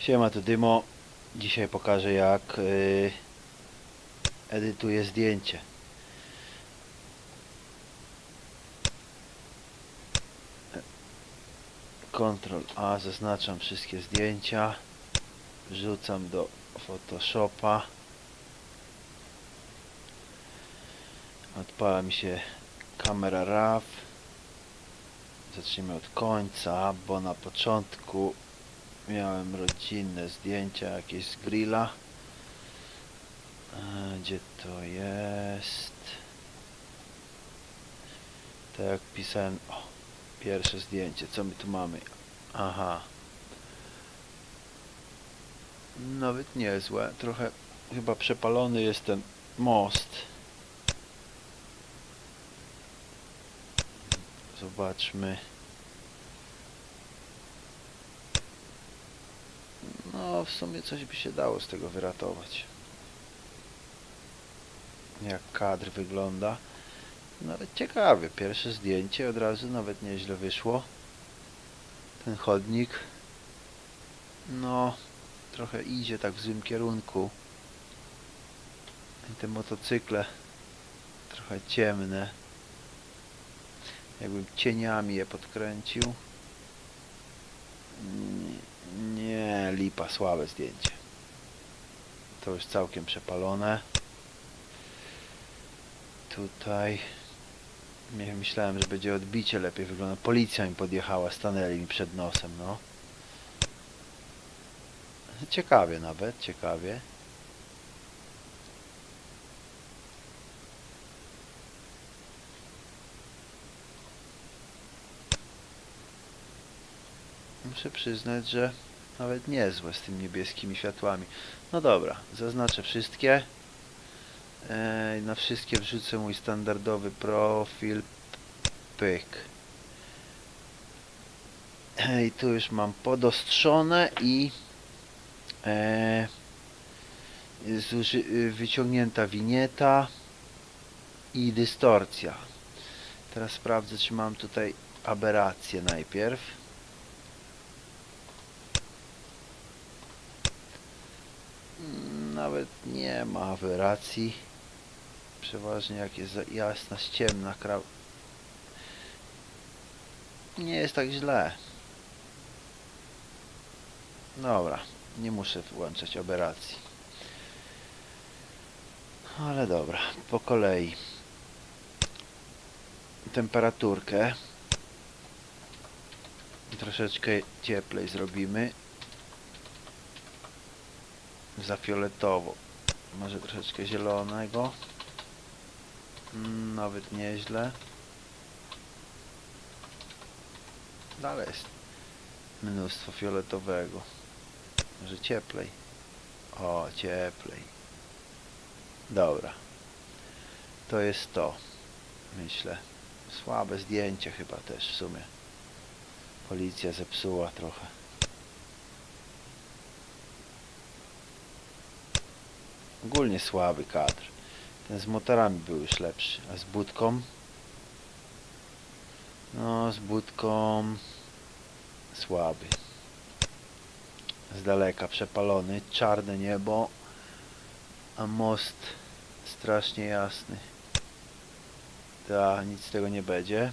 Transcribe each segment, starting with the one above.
Siema, to Dymo. Dzisiaj pokażę jak yy, edytuję zdjęcie. Ctrl A, zaznaczam wszystkie zdjęcia. Wrzucam do Photoshopa. Odpala mi się kamera RAW. Zacznijmy od końca, bo na początku miałem rodzinne zdjęcia jakieś z grilla. E, Gdzie to jest? Tak jak pisałem. O, pierwsze zdjęcie. Co my tu mamy? Aha. Nawet niezłe. Trochę chyba przepalony jest ten most. Zobaczmy. No, w sumie coś by się dało z tego wyratować. Jak kadr wygląda. Nawet ciekawie. Pierwsze zdjęcie od razu nawet nieźle wyszło. Ten chodnik. No, trochę idzie tak w złym kierunku. I te motocykle trochę ciemne. Jakbym cieniami je podkręcił. Nie, nie, lipa, słabe zdjęcie. To już całkiem przepalone. Tutaj myślałem, że będzie odbicie lepiej wygląda. Policja mi podjechała, stanęli mi przed nosem, no. Ciekawie nawet, ciekawie. Muszę przyznać, że nawet niezłe z tymi niebieskimi światłami. No dobra, zaznaczę wszystkie. Eee, na wszystkie wrzucę mój standardowy profil. Pyk. I tu już mam podostrzone i e, y, wyciągnięta winieta i dystorcja. Teraz sprawdzę, czy mam tutaj aberrację najpierw. Nawet nie ma aberracji. Przeważnie jak jest jasna, ciemna kraw. Nie jest tak źle. Dobra, nie muszę włączać aberracji. Ale dobra, po kolei. Temperaturkę. Troszeczkę cieplej zrobimy za fioletowo. Może troszeczkę zielonego. Mm, Nawet nieźle. Dalej jest mnóstwo fioletowego. Może cieplej. O, cieplej. Dobra. To jest to. Myślę. Słabe zdjęcie chyba też w sumie. Policja zepsuła trochę. Ogólnie słaby kadr. Ten z motorami był już lepszy. A z budką? No, z budką słaby. Z daleka przepalony. Czarne niebo. A most strasznie jasny. Ta, nic z tego nie będzie.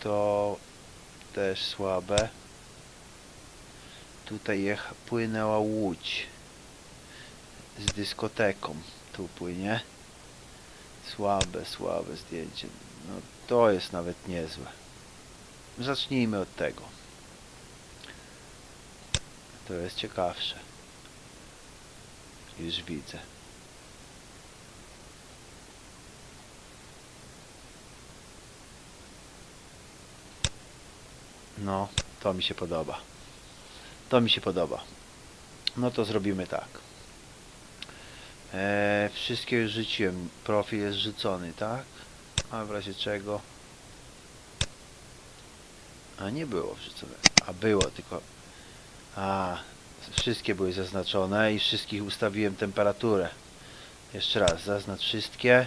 To też słabe. Tutaj jecha, płynęła łódź z dyskoteką. Tu płynie. Słabe, słabe zdjęcie. No to jest nawet niezłe. Zacznijmy od tego. To jest ciekawsze. Już widzę. No, to mi się podoba. To mi się podoba. No to zrobimy tak. Eee, wszystkie już rzuciłem. Profil jest rzucony, tak? A w razie czego? A nie było wrzucone. A było, tylko... A, wszystkie były zaznaczone i wszystkich ustawiłem temperaturę. Jeszcze raz, zaznacz wszystkie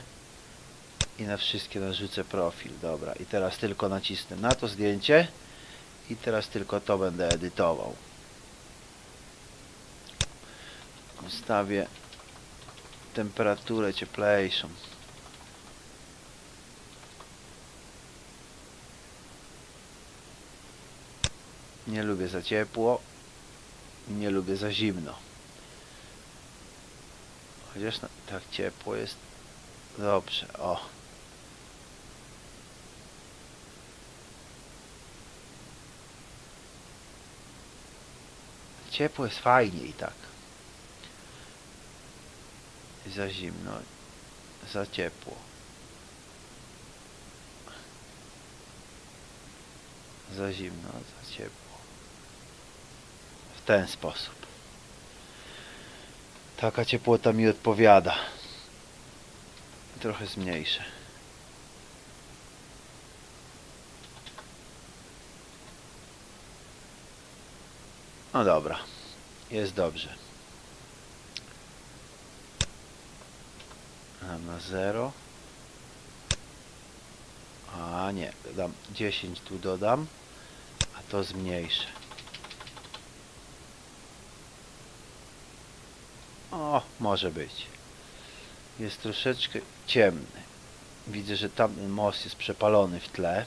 i na wszystkie narzucę profil. Dobra, i teraz tylko nacisnę na to zdjęcie I teraz tylko to będę edytował. Ustawię temperaturę cieplejszą. Nie lubię za ciepło. Nie lubię za zimno. Chociaż na, tak ciepło jest. Dobrze, o. Ciepło jest fajnie i tak. Za zimno, za ciepło. Za zimno, za ciepło. W ten sposób. Taka ciepłota mi odpowiada. Trochę zmniejszę. No dobra. Jest dobrze. Na 0. A nie, dam 10 tu dodam, a to zmniejszę. O, może być. Jest troszeczkę ciemny. Widzę, że tamten most jest przepalony w tle,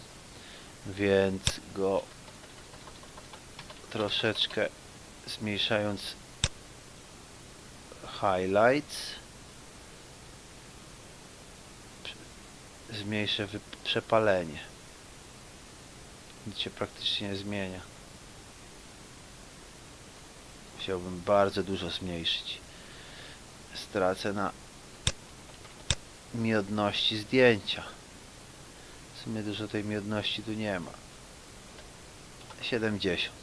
więc go troszeczkę zmniejszając highlights zmniejszę przepalenie. Nic się praktycznie nie zmienia. Chciałbym bardzo dużo zmniejszyć. Stracę na miodności zdjęcia. W sumie dużo tej miodności tu nie ma. 70.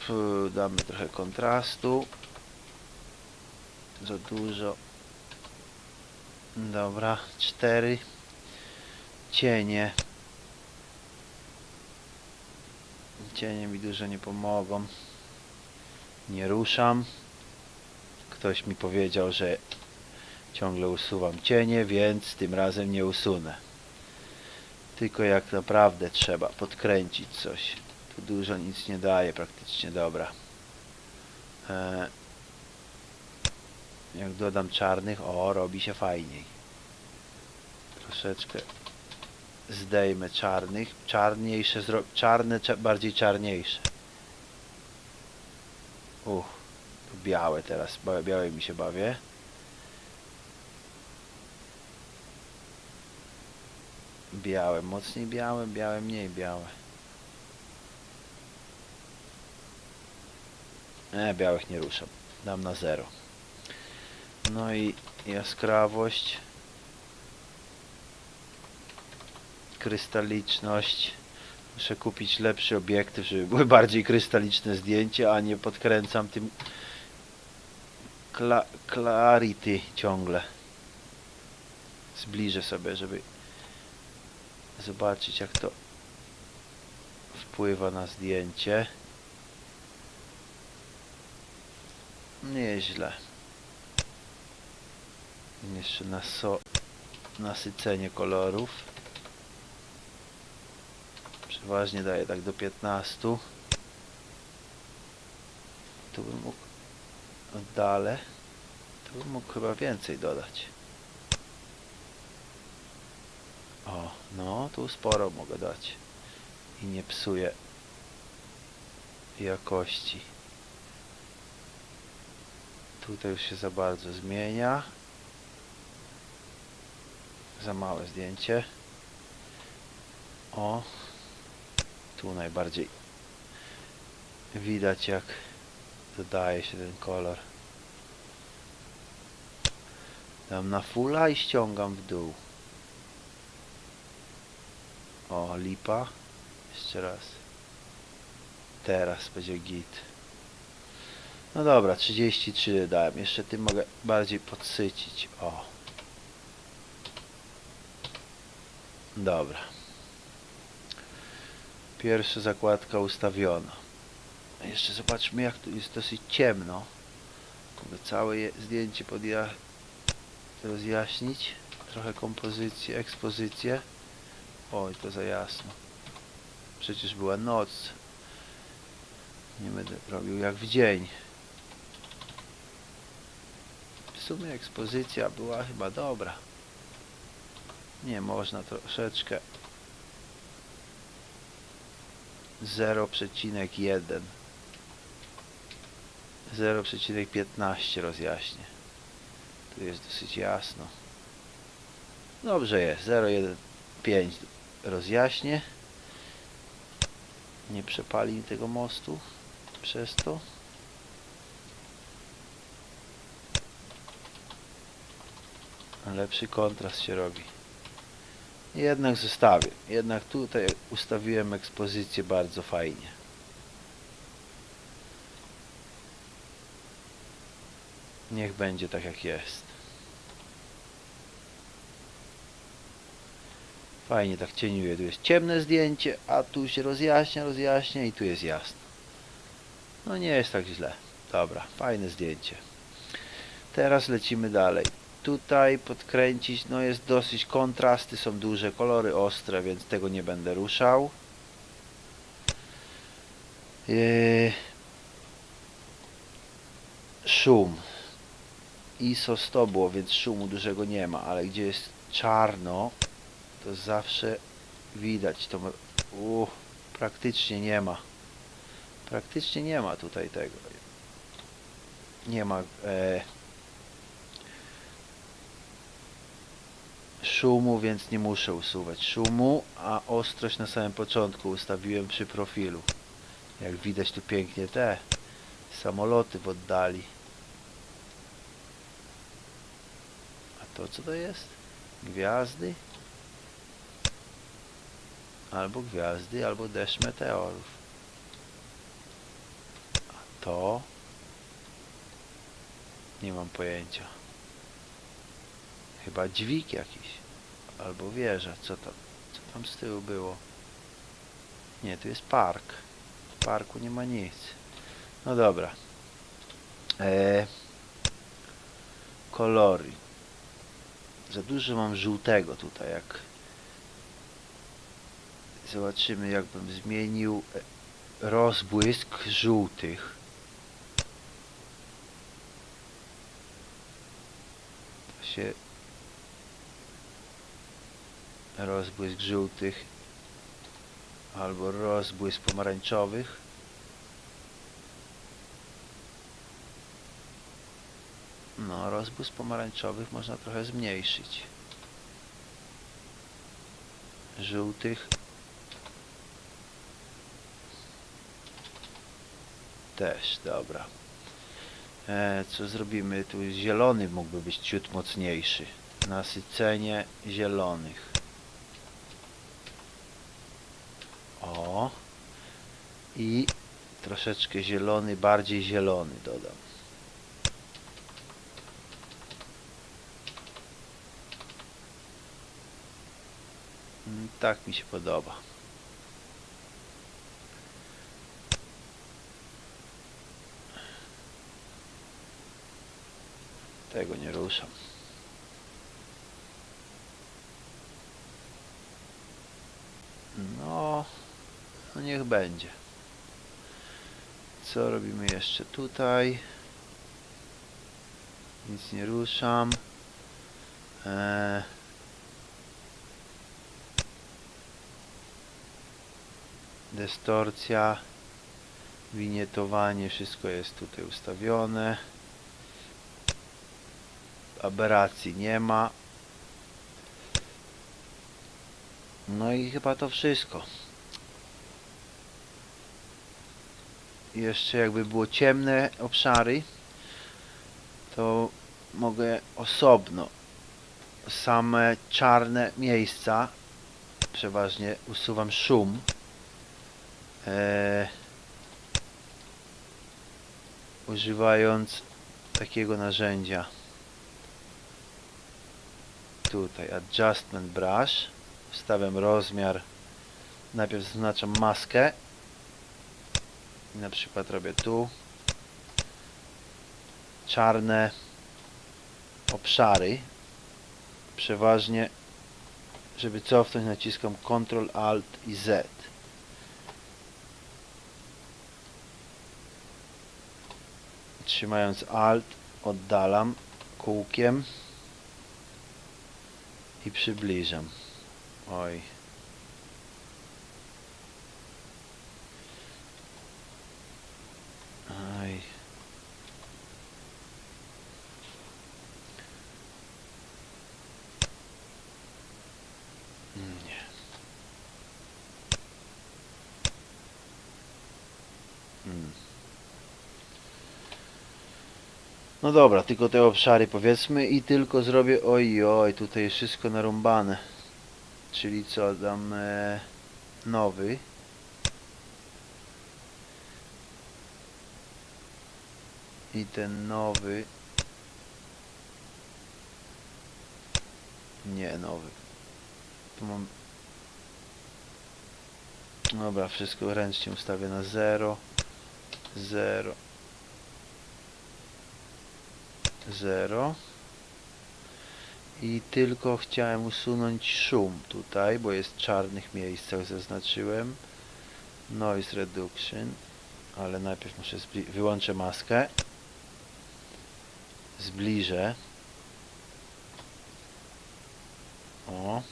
Fu, Damy trochę kontrastu. Za dużo. Dobra, cztery cienie. Cienie mi dużo nie pomogą. Nie ruszam. Ktoś mi powiedział, że ciągle usuwam cienie, więc tym razem nie usunę. Tylko jak naprawdę trzeba podkręcić coś. Tu dużo nic nie daje praktycznie, dobra. E, jak dodam czarnych, o, robi się fajniej. Troszeczkę zdejmę czarnych. Czarniejsze, czarne, cza... bardziej czarniejsze. Uch, białe teraz, białe mi się bawię. Białe, mocniej białe, białe, mniej białe. Nie, białych nie ruszam. Dam na zero. No i jaskrawość. Krystaliczność. Muszę kupić lepszy obiektyw, żeby były bardziej krystaliczne zdjęcia, a nie podkręcam tym Cla clarity ciągle. Zbliżę sobie, żeby zobaczyć jak to wpływa na zdjęcie. Nieźle. Jeszcze na so nasycenie kolorów. Przeważnie daję tak do 15. Tu bym mógł oddalę. Tu bym mógł chyba więcej dodać. O, no tu sporo mogę dać. I nie psuję jakości. Tutaj już się za bardzo zmienia. Za małe zdjęcie. O, tu najbardziej widać jak dodaje się ten kolor. Dam na fulla i ściągam w dół. O, lipa. Jeszcze raz. Teraz będzie git. No dobra, 33 dałem. Jeszcze tym mogę bardziej podsycić. O. Dobra. Pierwsza zakładka ustawiona. Jeszcze zobaczmy jak tu jest dosyć ciemno. Mogę całe zdjęcie podja rozjaśnić. Trochę kompozycję, ekspozycję. Oj, to za jasno. Przecież była noc. Nie będę robił jak w dzień. W sumie ekspozycja była chyba dobra. Nie można troszeczkę 0,1 0,15 rozjaśnię. Tu jest dosyć jasno. Dobrze jest. 0,15 rozjaśnię. Nie przepali tego mostu przez to. Lepszy kontrast się robi. Jednak zostawię. Jednak tutaj ustawiłem ekspozycję bardzo fajnie. Niech będzie tak jak jest. Fajnie tak cieniuje. Tu jest ciemne zdjęcie, a tu się rozjaśnia, rozjaśnia i tu jest jasno. No nie jest tak źle. Dobra, fajne zdjęcie. Teraz lecimy dalej. Tutaj podkręcić, no jest dosyć kontrasty, są duże kolory ostre, więc tego nie będę ruszał. Yy, szum. ISO 100 było, więc szumu dużego nie ma, ale gdzie jest czarno, to zawsze widać to. Uh, praktycznie nie ma. Praktycznie nie ma tutaj tego. Nie ma e, szumu, więc nie muszę usuwać szumu, a ostrość na samym początku ustawiłem przy profilu. Jak widać tu pięknie te samoloty w oddali. A to co to jest? Gwiazdy? Albo gwiazdy, albo deszcz meteorów. A to? Nie mam pojęcia. Chyba dźwig jakiś. Albo wieża. Co tam? Co tam z tyłu było? Nie, tu jest park. W parku nie ma nic. No dobra. Eee, kolory. Za dużo mam żółtego tutaj. Jak zobaczymy, jakbym zmienił rozbłysk żółtych. Się rozbłysk żółtych albo rozbłysk pomarańczowych. No, rozbłysk pomarańczowych można trochę zmniejszyć. Żółtych też, dobra. E, co zrobimy? Tu zielony mógłby być ciut mocniejszy. Nasycenie zielonych. O. I troszeczkę zielony, bardziej zielony dodam. Mm, Tak mi się podoba. Tego nie ruszam. No, no niech będzie. Co robimy jeszcze tutaj? Nic nie ruszam. Eee, Dystorcja, winietowanie, wszystko jest tutaj ustawione. Aberracji nie ma. No i chyba to wszystko. Jeszcze jakby było ciemne obszary, to mogę osobno same czarne miejsca, przeważnie usuwam szum. Eee, używając takiego narzędzia. Tutaj Adjustment Brush. Wstawiam rozmiar. Najpierw zaznaczam maskę. I na przykład robię tu czarne obszary. Przeważnie, żeby cofnąć, naciskam Ctrl, Alt i Z. Trzymając Alt, oddalam kółkiem i przybliżam. Oj. No dobra, tylko te obszary powiedzmy i tylko zrobię oj oj, tutaj jest wszystko narąbane. Czyli co, dam e, nowy. I ten nowy. Nie, nowy. Tu mam. Dobra, wszystko ręcznie ustawię na 0. 0. 0 i tylko chciałem usunąć szum tutaj, bo jest w czarnych miejscach zaznaczyłem. Noise reduction. Ale najpierw muszę wyłączę maskę. Zbliżę. O.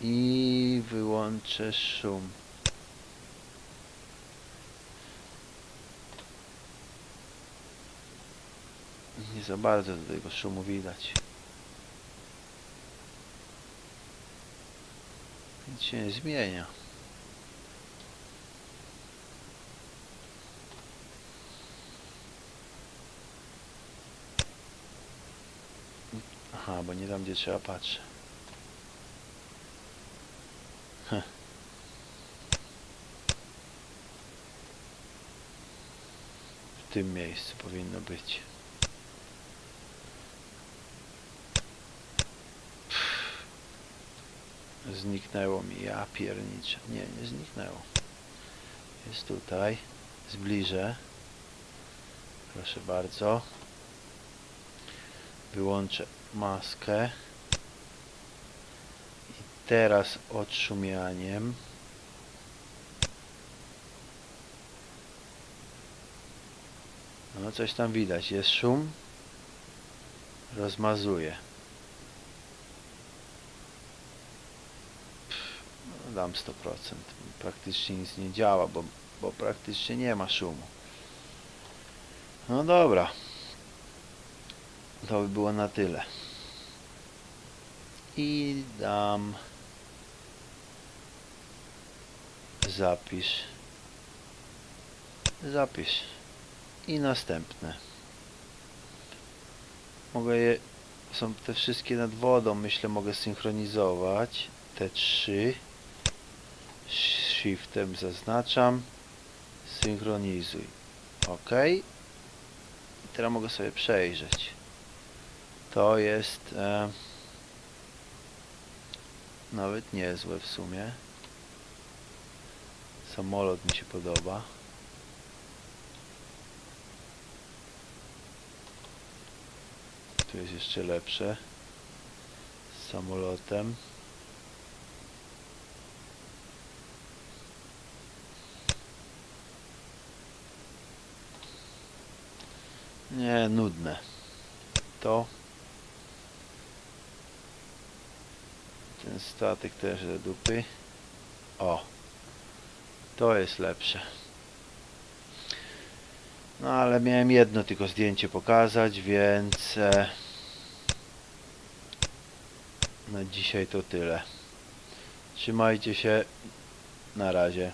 I wyłączę szum nie za bardzo do tego szumu widać nic się nie zmienia Aha, bo nie tam gdzie trzeba patrzeć. W tym miejscu powinno być. Zniknęło mi, ja pierniczę. Nie, nie zniknęło. Jest tutaj. Zbliżę. Proszę bardzo. Wyłączę maskę. I teraz odszumianiem. No coś tam widać, jest szum. Rozmazuję. No, dam 100%. Praktycznie nic nie działa, bo, bo praktycznie nie ma szumu. No dobra. To by było na tyle. I dam zapisz. Zapisz. I następne. Mogę je są te wszystkie nad wodą, myślę mogę synchronizować. Te trzy. Shiftem zaznaczam. Synchronizuj. OK. I teraz mogę sobie przejrzeć. To jest e, nawet niezłe w sumie. Samolot mi się podoba. Tu jest jeszcze lepsze. Z samolotem. Nie, nudne. To Ten statek też do dupy. O. To jest lepsze. No ale miałem jedno tylko zdjęcie pokazać, więc e, na dzisiaj to tyle. Trzymajcie się. Na razie.